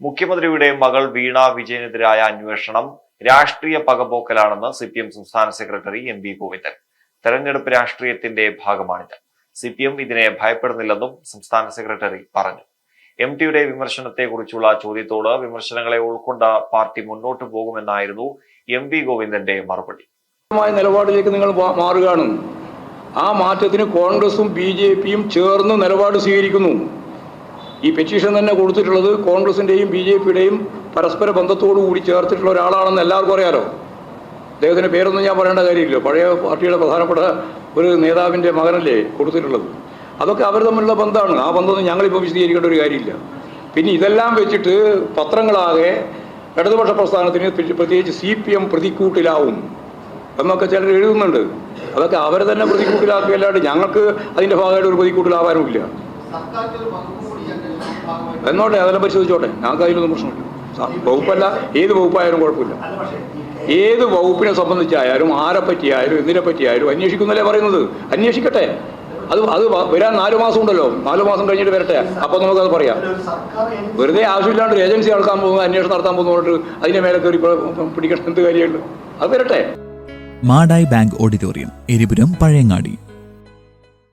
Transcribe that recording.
മുഖ്യമന്ത്രിയുടെ മകൾ വീണ വിജയനെതിരായ അന്വേഷണം രാഷ്ട്രീയ പകപോക്കലാണെന്ന് സി പി എം സംസ്ഥാന സെക്രട്ടറി എം വി ഗോവിന്ദൻ. തെരഞ്ഞെടുപ്പ് രാഷ്ട്രീയത്തിന്റെ ഭാഗമാണിത്. സി പി എം ഇതിനെ ഭയപ്പെടുന്നില്ലെന്നും സംസ്ഥാന സെക്രട്ടറി പറഞ്ഞു. എം ടിയുടെ വിമർശനത്തെക്കുറിച്ചുള്ള ചോദ്യത്തോട് വിമർശനങ്ങളെ ഉൾക്കൊണ്ട പാർട്ടി മുന്നോട്ടു പോകുമെന്നായിരുന്നു എം വി ഗോവിന്ദന്റെ മറുപടി. നിലപാടിലേക്ക് നിങ്ങൾ മാറുകയാണ്. ആ മാറ്റത്തിന് കോൺഗ്രസും ബി ജെ പിയും ചേർന്ന് നിലപാട് സ്വീകരിക്കുന്നു. ഈ പെറ്റീഷൻ തന്നെ കൊടുത്തിട്ടുള്ളത് കോൺഗ്രസിന്റെയും ബി ജെ പിയുടെയും പരസ്പര ബന്ധത്തോടു കൂടി ചേർത്തിട്ടുള്ള ഒരാളാണെന്ന് എല്ലാവർക്കും അറിയാലോ. അദ്ദേഹത്തിന്റെ പേരൊന്നും ഞാൻ പറയേണ്ട കാര്യമില്ല. പഴയ പാർട്ടിയുടെ പ്രധാനപ്പെട്ട ഒരു നേതാവിന്റെ മകനല്ലേ കൊടുത്തിട്ടുള്ളത്. അതൊക്കെ അവർ തമ്മിലുള്ള ബന്ധമാണ്. ആ ബന്ധമൊന്നും ഞങ്ങളിപ്പോൾ വിശദീകരിക്കേണ്ട ഒരു കാര്യമില്ല. പിന്നെ ഇതെല്ലാം വെച്ചിട്ട് പത്രങ്ങളാകെ ഇടതുപക്ഷ പ്രസ്ഥാനത്തിന് പ്ര- പ്രത്യേകിച്ച് സി പി എം പ്രതിക്കൂട്ടിലാവും എന്നൊക്കെ ചിലർ എഴുതുന്നുണ്ട്. അതൊക്കെ അവരെ തന്നെ പ്രതിക്കൂട്ടിലാക്കുകയല്ലാണ്ട് ഞങ്ങൾക്ക് അതിന്റെ ഭാഗമായിട്ട് ഒരു പ്രതിക്കൂട്ടിലാവാനുമില്ല. എന്നോട്ടെ അതെല്ലാം പരിശോധിച്ചോട്ടെ. ഞങ്ങൾക്ക് അതിലൊന്നും പ്രശ്നമില്ല. വകുപ്പല്ല ഏത് വകുപ്പായാലും കുഴപ്പമില്ല. ഏത് വകുപ്പിനെ സംബന്ധിച്ചായാലും ആരെ പറ്റിയായാലും എന്തിനെ പറ്റിയായാലും അന്വേഷിക്കുന്നല്ലേ പറയുന്നത്? അന്വേഷിക്കട്ടെ. അത് അത് വരാൻ നാലു മാസം ഉണ്ടല്ലോ. നാലു മാസം കഴിഞ്ഞിട്ട് വരട്ടെ. അപ്പൊ നമുക്കത് പറയാം. വെറുതെ ആവശ്യമില്ലാണ്ട് ഒരു ഏജൻസി നടത്താൻ പോകുന്നു അന്വേഷണം നടത്താൻ പോകുന്നു പറഞ്ഞിട്ട് അതിന്റെ മേലെ കയറി പിടിക്കണം എന്ത് കാര്യമുണ്ട്? അത് വരട്ടെ. Madayi bank auditorium Eripuram Pazhayangadi.